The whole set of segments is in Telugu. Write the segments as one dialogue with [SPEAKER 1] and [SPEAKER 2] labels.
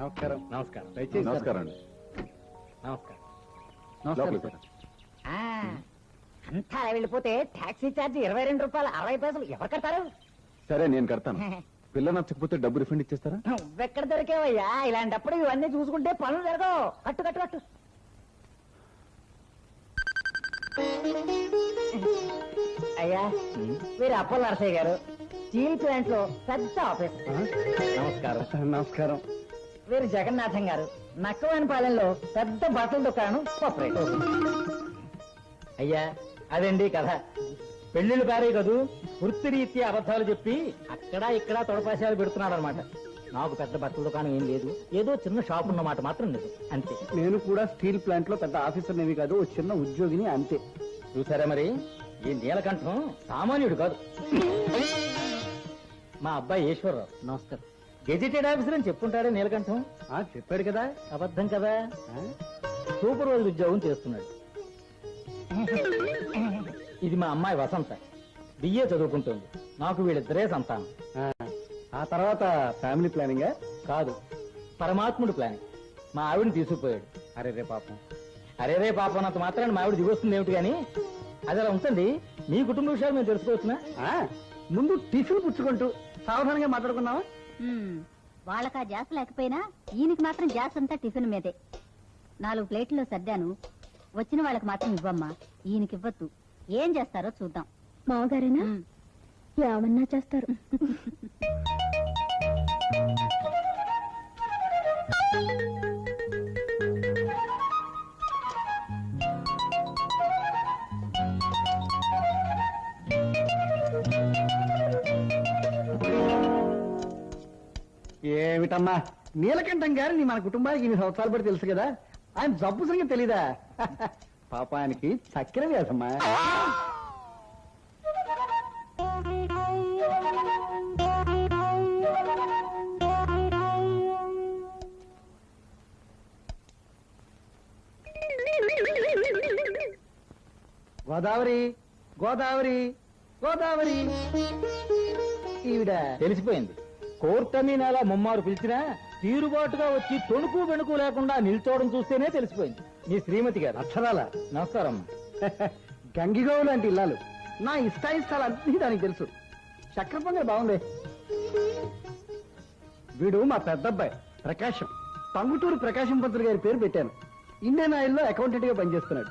[SPEAKER 1] నమస్కారం.
[SPEAKER 2] నమస్కారం.
[SPEAKER 1] దయచేసి
[SPEAKER 3] నమస్కారం అండి.
[SPEAKER 2] నమస్కారం.
[SPEAKER 4] ఆ, అంతా అలా వెళ్ళిపోతే టాక్సీ ఛార్జ్ ఇరవై రెండు రూపాయలు అరవై పైసలు ఎవరు కడతారు?
[SPEAKER 3] సరే నేను కడతాను. పిల్ల నచ్చకపోతే డబ్బు రిఫండ్ ఇచ్చేస్తారా?
[SPEAKER 4] నువ్వెక్కడ దొరికేవయ్యా? ఇలాంటప్పుడు ఇవన్నీ చూసుకుంటే పనులు జరగవు. కట్టు కట్టు కట్టు. అయ్యా వీరు అప్పల నరసయ్య గారు. స్టీల్ ప్లాంట్లో పెద్ద ఆఫీస్.
[SPEAKER 2] నమస్కారం.
[SPEAKER 1] నమస్కారం.
[SPEAKER 4] వీరు జగన్నాథం గారు. నక్కవానిపాలెంలో పెద్ద బట్టల దుకాణం
[SPEAKER 2] అయ్యా అదండి కథ. పెళ్ళిళ్ళు కారే కదూ? వృత్తిరీత్యా అబద్ధాలు చెప్పి అక్కడ ఇక్కడ తొడపాశాలు పెడుతున్నాడు అనమాట నాకు పెద్ద బట్టల దుకాణం ఏం లేదు. ఏదో చిన్న షాప్ ఉన్నమాట మాత్రం లేదు. అంతే.
[SPEAKER 1] నేను కూడా స్టీల్ ప్లాంట్లో పెద్ద ఆఫీసర్ నేమి కాదు ఓ చిన్న ఉద్యోగిని అంతే.
[SPEAKER 2] చూసారా మరి? ఈ నీలకంఠం సామాన్యుడు కాదు. మా అబ్బాయి ఈశ్వరరావు
[SPEAKER 1] నమస్కారం.
[SPEAKER 2] గెజిటెడ్ ఆఫీసర్ అని చెప్పుంటాడే నీలకంఠం?
[SPEAKER 1] ఆ చెప్పాడు కదా.
[SPEAKER 2] అబద్ధం కదా?
[SPEAKER 1] ఆ?
[SPEAKER 2] సూపర్వైజర్ ఉద్యోగం చేస్తున్నాడు. ఇది మా అమ్మాయి వసంత. బిఏ చదువుకుంటుంది. నాకు వీళ్ళిద్దరే సంతానం.
[SPEAKER 1] ఆ. ఆ తర్వాత ఫ్యామిలీ ప్లానింగ్
[SPEAKER 2] కాదు పరమాత్ముడు ప్లానింగ్ మా ఆవిడని తీసుకుపోయాడు. అరే రే పాపం. అరే రే పాపం అంత మాత్రాన్ని మా ఆవిడ దిగొస్తుంది ఏమిటి కానీ? అది అలా ఉంచండి. మీ కుటుంబ విషయాలు మేము తెలుసుకోవచ్చునా?
[SPEAKER 1] ముందు టిఫిన్ పుచ్చుకుంటూ సావధానంగా మాట్లాడుకున్నావా.
[SPEAKER 5] వాళ్ళకా జాస్ లేకపోయినా ఈయనకి మాత్రం జాస్ అంతా టిఫిన్ మీదే. నాలుగు ప్లేట్లో సర్దాను. వచ్చిన వాళ్ళకి మాత్రం ఇవ్వమ్మా. ఈయనకి ఇవ్వద్దు. ఏం చేస్తారో చూద్దాం.
[SPEAKER 6] మావగారేనా
[SPEAKER 5] మ్మ్.
[SPEAKER 6] ఏమన్నా చేస్తారు.
[SPEAKER 1] ఏమిటమ్మా నీలకంఠం గారిని మన కుటుంబానికి ఇన్ని సంవత్సరాలు పడి తెలుసు కదా. ఆయన జబ్బు సరిగ్గా తెలీదా? పాపానికి చక్కెర వ్యాధమ్మా. గోదావరి గోదావరి గోదావరి. ఈవిడ.
[SPEAKER 2] తెలిసిపోయింది. కోర్టని నెల ముమ్మారు పిలిచినా తీరుబాటుగా వచ్చి తొణుకు వెనుకు లేకుండా నిల్చోవడం చూస్తేనే తెలిసిపోయింది. మీ శ్రీమతి గారు.
[SPEAKER 1] అక్షరాల?
[SPEAKER 2] నమస్కారం.
[SPEAKER 1] గంగిగోవు లాంటి ఇల్లాలు. నా ఇష్టాయిష్టాలు అన్నీ దానికి తెలుసు. చక్ర పొంగల్ బాగుంది. వీడు మా పెద్దబ్బాయి ప్రకాశం. టంగుటూరు ప్రకాశం పంతులు గారి పేరు పెట్టాను. ఇండియన్ ఆయిల్లో అకౌంటెంట్గా పనిచేస్తున్నాడు.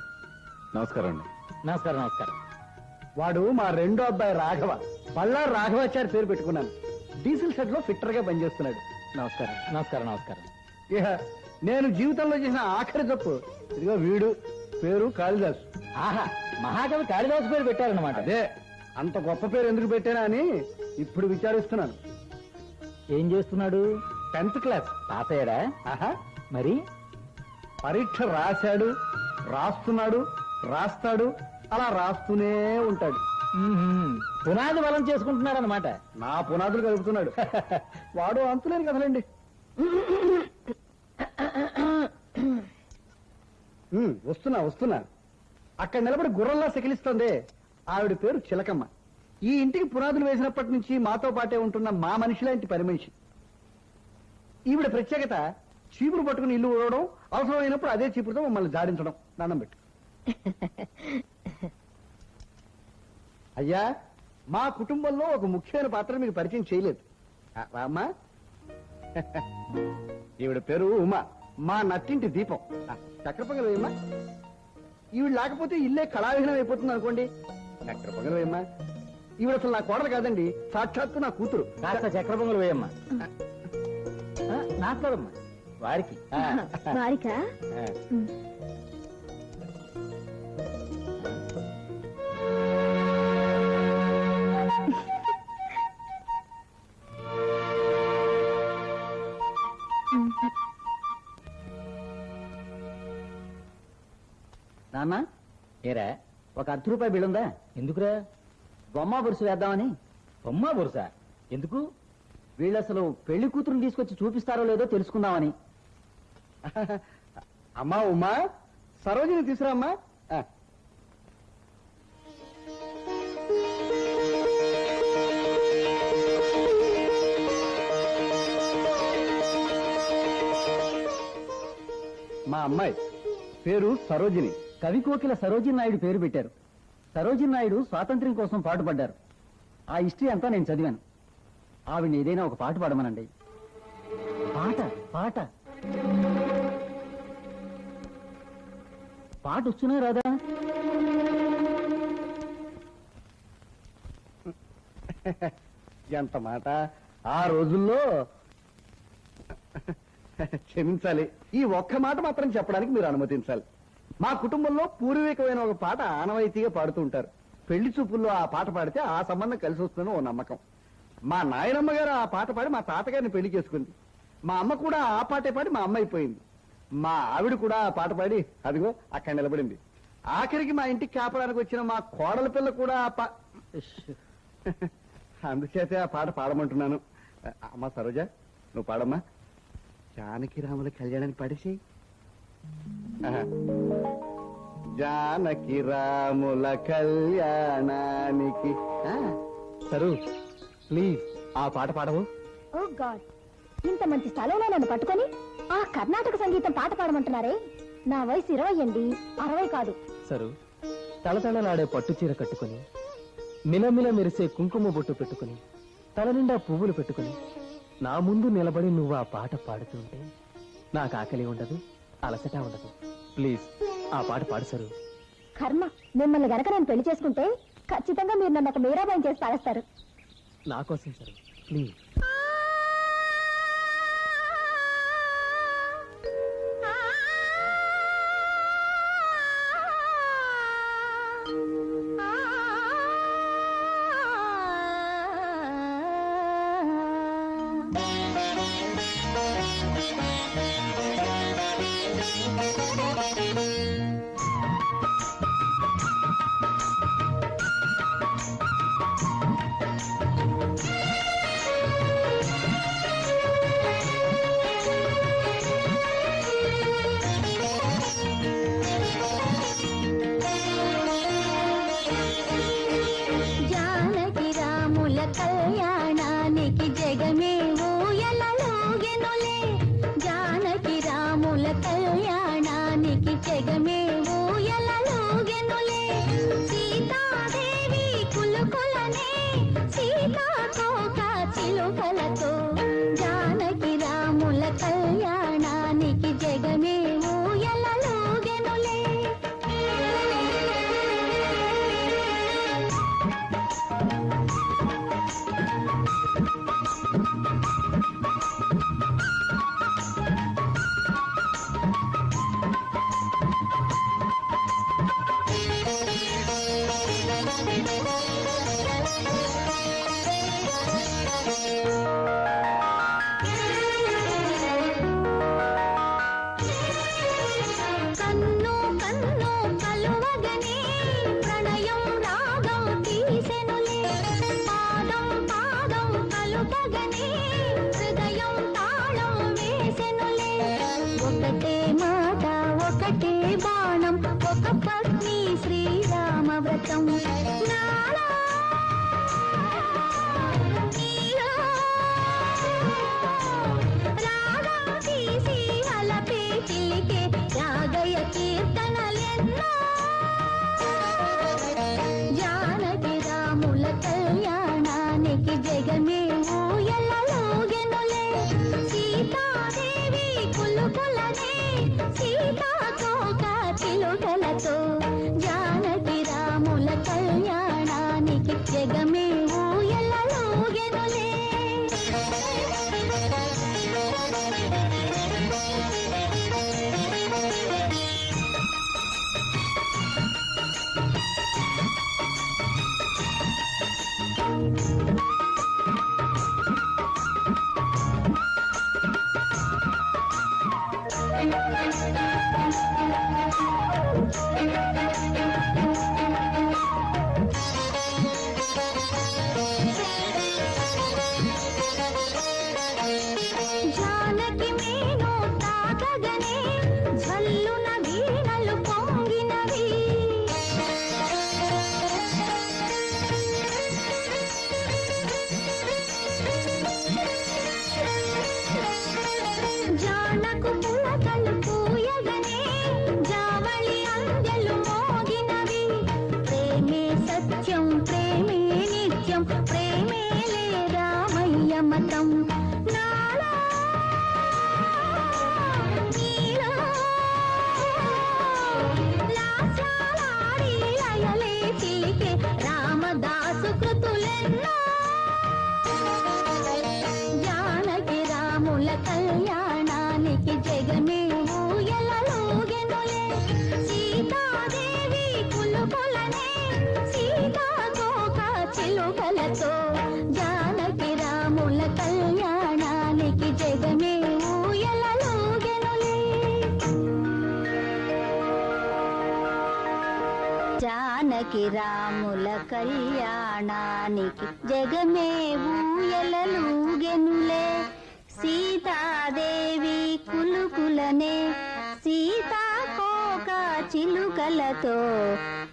[SPEAKER 3] నమస్కారం అండి.
[SPEAKER 2] నమస్కారం నమస్కారం.
[SPEAKER 1] వాడు మా రెండో అబ్బాయి రాఘవ. బళ్ళారు రాఘవాచారి పేరు పెట్టుకున్నాను. డీజిల్ షెడ్లో ఫిట్టర్గా పనిచేస్తున్నాడు. నమస్కారం.
[SPEAKER 2] నమస్కారం నమస్కారం.
[SPEAKER 1] ఇహ నేను జీవితంలో చేసిన ఆఖరి తప్పు. ఇదిగో వీడు పేరు కాళిదాస్.
[SPEAKER 2] ఆహా మహాకవి కాళిదాసు పేరు పెట్టారన్నమాట.
[SPEAKER 1] అదే అంత గొప్ప పేరు ఎందుకు పెట్టానా అని ఇప్పుడు విచారిస్తున్నాను.
[SPEAKER 2] ఏం చేస్తున్నాడు?
[SPEAKER 1] Tenth class.
[SPEAKER 2] పాస్ అయ్యాడా
[SPEAKER 1] ఆహా.
[SPEAKER 2] మరి?
[SPEAKER 1] పరీక్ష రాశాడు రాస్తున్నాడు రాస్తాడు అలా రాస్తూనే ఉంటాడు.
[SPEAKER 2] పునాది బలం చేసుకుంటున్నాడు అనమాట
[SPEAKER 1] నా పునాదులు కలుపుతున్నాడు. వాడు అంతులేని కథలండి. ఉమ్, వస్తున్నా వస్తున్నా. అక్కడ నిలబడి గుర్రంలా సెకిలిస్తోంది ఆవిడ పేరు చిలకమ్మ. ఈ ఇంటికి పునాదులు వేసినప్పటి నుంచి మాతో పాటే ఉంటున్న మా మనిషి లాంటి పని మనిషి ఈవిడ ప్రత్యేకత చీపురు పట్టుకుని ఇల్లు ఊడవడం అవసరమైనప్పుడు అదే చీపురుతో మమ్మల్ని జాడించడం. దండం పెట్టు. అయ్యా మా కుటుంబంలో ఒక ముఖ్యమైన పాత్ర మీకు పరిచయం చేయలేదు. రామ్మా ఈవిడ పేరు ఉమా. మా నట్టింటి దీపం. ఆ, చక్కెర పొంగలు వేయమ్మా ఈవిడ లేకపోతే ఇల్లే కళావిహీనం అయిపోతుంది అనుకోండి. చక్కెర పొంగలు వేయమ్మా ఈవిడ అసలు నా కోడలు కాదండి. సాక్షాత్తు నా కూతురు.
[SPEAKER 2] కాస్త చక్ర పొంగలు వేయమ్మా. నాట్లాడమ్మా వారికి. ఆ,
[SPEAKER 6] వారికా
[SPEAKER 4] నాన్న
[SPEAKER 2] ఏరా
[SPEAKER 4] ఒక అర్ధ రూపాయి బిళ్ళుందా?
[SPEAKER 2] ఎందుకురా?
[SPEAKER 4] బొమ్మ బురుసు వేద్దామని.
[SPEAKER 2] బొమ్మ బురుసా? ఎందుకు?
[SPEAKER 4] వీళ్ళు అసలు పెళ్ళి కూతురుని తీసుకొచ్చి చూపిస్తారో లేదో తెలుసుకుందామని.
[SPEAKER 1] అమ్మా ఉమ్మా సరోజిని తీసురామ్మా మా అమ్మాయి పేరు సరోజిని.
[SPEAKER 7] కవి కోకిల సరోజిన్ నాయుడు పేరు పెట్టారు. సరోజిన్ నాయుడు స్వాతంత్ర్యం కోసం పాటుపడ్డారు. ఆ హిస్టరీ అంతా నేను చదివాను. ఆవిడ ఏదైనా ఒక పాట పాడమనండి. పాట పాట. పాట వచ్చినా రాదా?
[SPEAKER 1] ఎంత మాట? ఆ రోజుల్లో క్షమించాలి. ఈ ఒక్క మాట మాత్రం చెప్పడానికి మీరు అనుమతించాలి. మా కుటుంబంలో పూర్వీకమైన ఒక పాట ఆనవాయితీగా పాడుతూ ఉంటారు. పెళ్ళి చూపుల్లో ఆ పాట పాడితే ఆ సంబంధం కలిసి వస్తుందని ఓ నమ్మకం. మా నాయనమ్మ గారు ఆ పాట పాడి మా తాతగారిని పెళ్ళి చేసుకుంది. మా అమ్మ కూడా ఆ పాటే పాడి మా అమ్మ అయిపోయింది. మా ఆవిడ కూడా ఆ పాట పాడి అదిగో అక్కడ నిలబడింది. ఆఖరికి మా ఇంటికి కాపడానికి వచ్చిన మా కోడల పిల్ల కూడా ఆ పా అందుచేతే ఆ పాట పాడమంటున్నాను. అమ్మ సరోజ నువ్వు పాడమ్మా. జానకి రాముల కళ్యాణాన్ని పాడేసేయి. జానకి రాముల కళ్యాణానికి. ఆ,
[SPEAKER 7] సరు ప్లీజ్ ఆ పాట పాడవు.
[SPEAKER 6] ఓ గాడ్ ఇంత మంచి స్థలంలో నన్ను పట్టుకొని ఆ కర్ణాటక సంగీతం పాట పాడమంటున్నారే? నా వయసు ఇరవై అండి అరవై కాదు.
[SPEAKER 7] సరు తలతళలాడే పట్టు చీర కట్టుకుని మిలమిల మెరిసే కుంకుమ బొట్టు పెట్టుకుని తల నిండా పువ్వులు పెట్టుకుని నా ముందు నిలబడి నువ్వు ఆ పాట పాడుతుంటే నాకు ఆకలి ఉండదు. అలసట ఉండదు. ప్లీజ్ ఆ పాట పాడు సరు
[SPEAKER 6] కర్మ మిమ్మల్ని గనక నేను పెళ్ళి చేసుకుంటే ఖచ్చితంగా మీరు నన్ను ఒక మీరాబాయి చేసి పాడేస్తారు
[SPEAKER 7] నా కోసం సరు ప్లీజ్.
[SPEAKER 6] చిలుకలతో జానకి రాముల కళ్యాణానికి జగమే ఊయలలోగెనులే జానకి రాముల కళ్యాణానికి జగమే ఊయలలోగెనులే సీతాదేవి కులుకులనే సీతా చిలుకలతో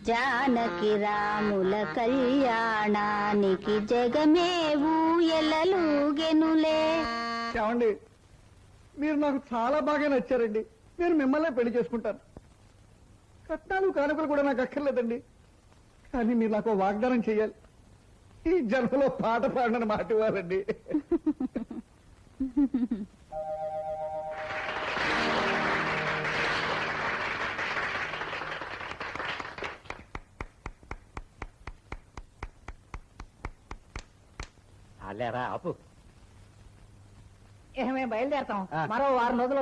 [SPEAKER 6] జానకి రాముల కళ్యాణానికి జగమే ఊయలలుగెనులే
[SPEAKER 1] ఏమండి మీరు నాకు చాలా బాగా నచ్చారండి. నేను మిమ్మల్నే పెళ్ళి చేసుకుంటాను. కట్నాలు కానుకలు కూడా నాకు అక్కర్లేదండి. కానీ మీరు నాకు వాగ్దానం చేయాలి. ఈ జన్మలో పాట పాడనని మాట ఇవ్వాలండి
[SPEAKER 7] అలేరా ఆపు
[SPEAKER 4] ఇక మేము బయలుదేరతాం. మరో వారం రోజులు